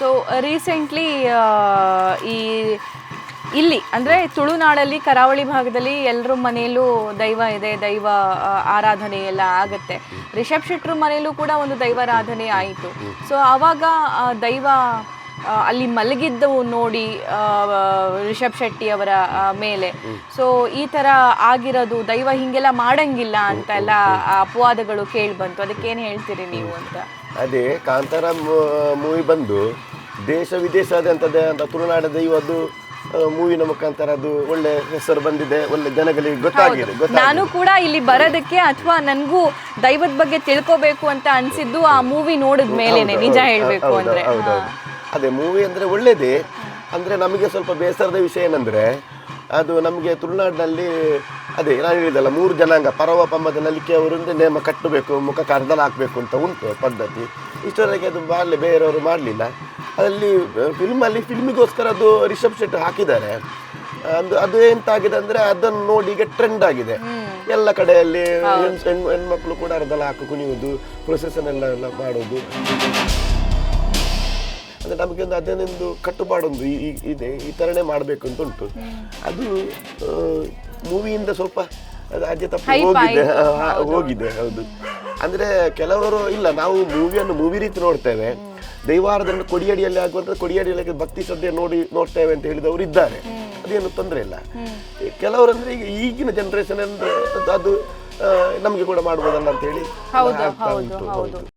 So recently ಈ ಇಲ್ಲಿ, ಅಂದರೆ ತುಳುನಾಡಲ್ಲಿ, ಕರಾವಳಿ ಭಾಗದಲ್ಲಿ ಎಲ್ಲರ ಮನೆಯಲ್ಲೂ ದೈವ ಇದೆ, ದೈವ ಆರಾಧನೆ ಎಲ್ಲ ಆಗುತ್ತೆ. ರಿಷಬ್ ಶೆಟ್ರ ಮನೆಯಲ್ಲೂ ಕೂಡ ಒಂದು ದೈವಾರಾಧನೆ ಆಯಿತು. ಸೊ ಆವಾಗ ದೈವ ಅಲ್ಲಿ ಮಲಗಿದ್ದವು ನೋಡಿ ರಿಷಬ್ ಶೆಟ್ಟಿ ಅವರ ಮೇಲೆ. ಸೊ ಈ ತರ ಆಗಿರೋದು ದೈವ ಹಿಂಗೆಲ್ಲ ಮಾಡಂಗಿಲ್ಲ ಅಂತ ಎಲ್ಲ ಅಪವಾದಗಳು ಕೇಳಿ ಬಂತು. ಅದಕ್ಕೇನು ಹೇಳ್ತೀರಿ ನೀವು ಅಂತ? ಅದೇ ಕಾಂತಾರ ಮೂವಿ ಬಂದು ದೇಶ ವಿದೇಶಾದ್ಯಂತ ಅಂತ ತುಳುನಾಡ ದೈವದ್ದು ಮೂವಿನ ಮುಖಾಂತರ ಅದು ಒಳ್ಳೆ ಹೆಸರು ಬಂದಿದೆ ಒಳ್ಳೆ ಜನಗಳಿಗೆ ಗೊತ್ತಾಗಿದೆ ನಾನು ಕೂಡ ಇಲ್ಲಿ ಬರೋದಕ್ಕೆ ಅಥವಾ ನನಗೂ ದೈವದ ಬಗ್ಗೆ ತಿಳ್ಕೊಬೇಕು ಅಂತ ಅನ್ಸಿದ್ದು ಆ ಮೂವಿ ನೋಡಿದ ಮೇಲೇನೆ ನಿಜ ಹೇಳ್ಬೇಕು ಅಂದ್ರೆ. ಅದೇ ಮೂವಿ ಅಂದರೆ ಒಳ್ಳೆಯದೇ ಅಂದರೆ ನಮಗೆ ಸ್ವಲ್ಪ ಬೇಸರದ ವಿಷಯ ಏನಂದರೆ ಅದು ನಮಗೆ ತುಳುನಾಡಿನಲ್ಲಿ ಅದೇ ನಾನು ಹೇಳಿದಲ್ಲ ಮೂರು ಜನಾಂಗ ಪರವ ಪಂಬದ ನಲಿಕೆ ಅವರಿಂದ ನೇಮ ಕಟ್ಟಬೇಕು ಮುಖ ಕರ್ದಲ್ ಹಾಕಬೇಕು ಅಂತ ಉಂಟು ಪದ್ಧತಿ. ಇಷ್ಟರವರೆಗೆ ಅದು ಮಾಡಲಿ ಬೇರೆಯವರು ಮಾಡಲಿಲ್ಲ. ಅದರಲ್ಲಿ ಫಿಲ್ಮಲ್ಲಿ ಫಿಲ್ಮಿಗೋಸ್ಕರ ಅದು ರಿಷಬ್ ಶೆಟ್ಟಿ ಹಾಕಿದ್ದಾರೆ. ಅದು ಅದು ಎಂತಾಗಿದೆ ಅಂದರೆ ಅದನ್ನು ನೋಡಿ ಈಗ ಟ್ರೆಂಡ್ ಆಗಿದೆ. ಎಲ್ಲ ಕಡೆಯಲ್ಲಿ ಹೆಣ್- ಹೆಣ್- ಹೆಣ್ಮಕ್ಳು ಕೂಡ ಅರ್ಧಲ ಹಾಕಿ ಕುಣಿಯುವುದು ಪ್ರೊಸೆಸನ್ನೆಲ್ಲ ಮಾಡೋದು. ಅಂದ್ರೆ ನಮಗೆ ಒಂದು ಅದನ್ನೊಂದು ಕಟ್ಟುಪಾಡೊಂದು ಇದೆ ಈ ಥರನೇ ಮಾಡಬೇಕು ಅಂತ ಉಂಟು. ಅದು ಮೂವಿಯಿಂದ ಸ್ವಲ್ಪ ಅದು ತಪ್ಪು ತಪ್ಪಿ ಹೋಗಿದೆ. ಹೋಗಿದೆ ಹೌದು. ಅಂದ್ರೆ ಕೆಲವರು ಇಲ್ಲ ನಾವು ಮೂವಿಯನ್ನು ಮೂವಿ ರೀತಿ ನೋಡ್ತೇವೆ. ದೈವಾರದಲ್ಲಿ ಕೊಡಿಯಡಿಯಲ್ಲಿ ಆಗುವಂಥ ಕೊಡಿಯಡಿಯಲ್ಲಿ ಭಕ್ತಿ ಶ್ರದ್ಧೆ ನೋಡಿ ನೋಡ್ತೇವೆ ಅಂತ ಹೇಳಿದವರು ಇದ್ದಾರೆ. ಅದೇನು ತೊಂದರೆ ಇಲ್ಲ. ಕೆಲವರು ಕೆಲವರಂದ್ರೆ ಈಗ ಈಗಿನ ಜನರೇಷನ್ ಅಂದ್ರೆ ಅದು- ನಮಗೆ ಕೂಡ ಮಾಡ್ಬೋದಲ್ಲ ಅಂತ ಹೇಳಿ ಹೌದು.